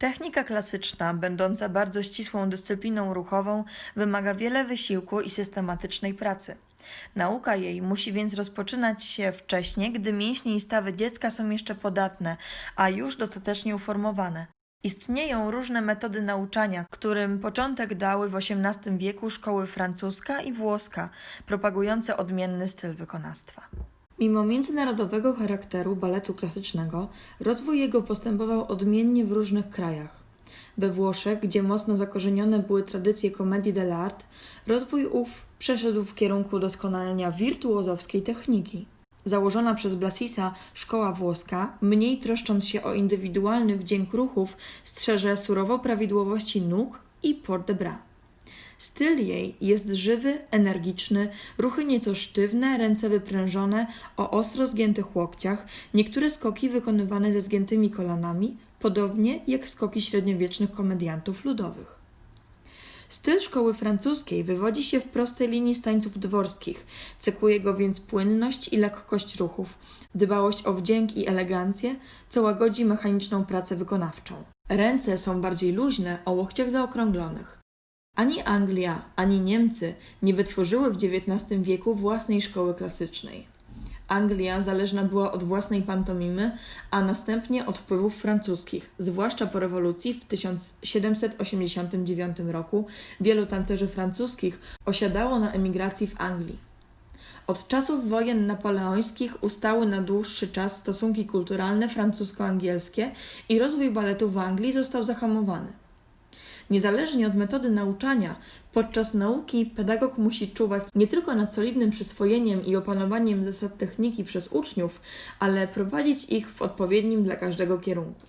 Technika klasyczna, będąca bardzo ścisłą dyscypliną ruchową, wymaga wiele wysiłku i systematycznej pracy. Nauka jej musi więc rozpoczynać się wcześnie, gdy mięśnie i stawy dziecka są jeszcze podatne, a już dostatecznie uformowane. Istnieją różne metody nauczania, którym początek dały w XVIII wieku szkoły francuska i włoska, propagujące odmienny styl wykonawstwa. Mimo międzynarodowego charakteru baletu klasycznego, rozwój jego postępował odmiennie w różnych krajach. We Włoszech, gdzie mocno zakorzenione były tradycje komedii dell'arte, rozwój ów przeszedł w kierunku doskonalenia wirtuozowskiej techniki. Założona przez Blasisa szkoła włoska, mniej troszcząc się o indywidualny wdzięk ruchów, strzeże surowo prawidłowości nóg i port de bras. Styl jej jest żywy, energiczny, ruchy nieco sztywne, ręce wyprężone, o ostro zgiętych łokciach, niektóre skoki wykonywane ze zgiętymi kolanami, podobnie jak skoki średniowiecznych komediantów ludowych. Styl szkoły francuskiej wywodzi się w prostej linii z tańców dworskich, cechuje go więc płynność i lekkość ruchów, dbałość o wdzięk i elegancję, co łagodzi mechaniczną pracę wykonawczą. Ręce są bardziej luźne, o łokciach zaokrąglonych. Ani Anglia, ani Niemcy nie wytworzyły w XIX wieku własnej szkoły klasycznej. Anglia zależna była od własnej pantomimy, a następnie od wpływów francuskich. Zwłaszcza po rewolucji w 1789 roku wielu tancerzy francuskich osiadało na emigracji w Anglii. Od czasów wojen napoleońskich ustały na dłuższy czas stosunki kulturalne francusko-angielskie i rozwój baletu w Anglii został zahamowany. Niezależnie od metody nauczania, podczas nauki pedagog musi czuwać nie tylko nad solidnym przyswojeniem i opanowaniem zasad techniki przez uczniów, ale prowadzić ich w odpowiednim dla każdego kierunku.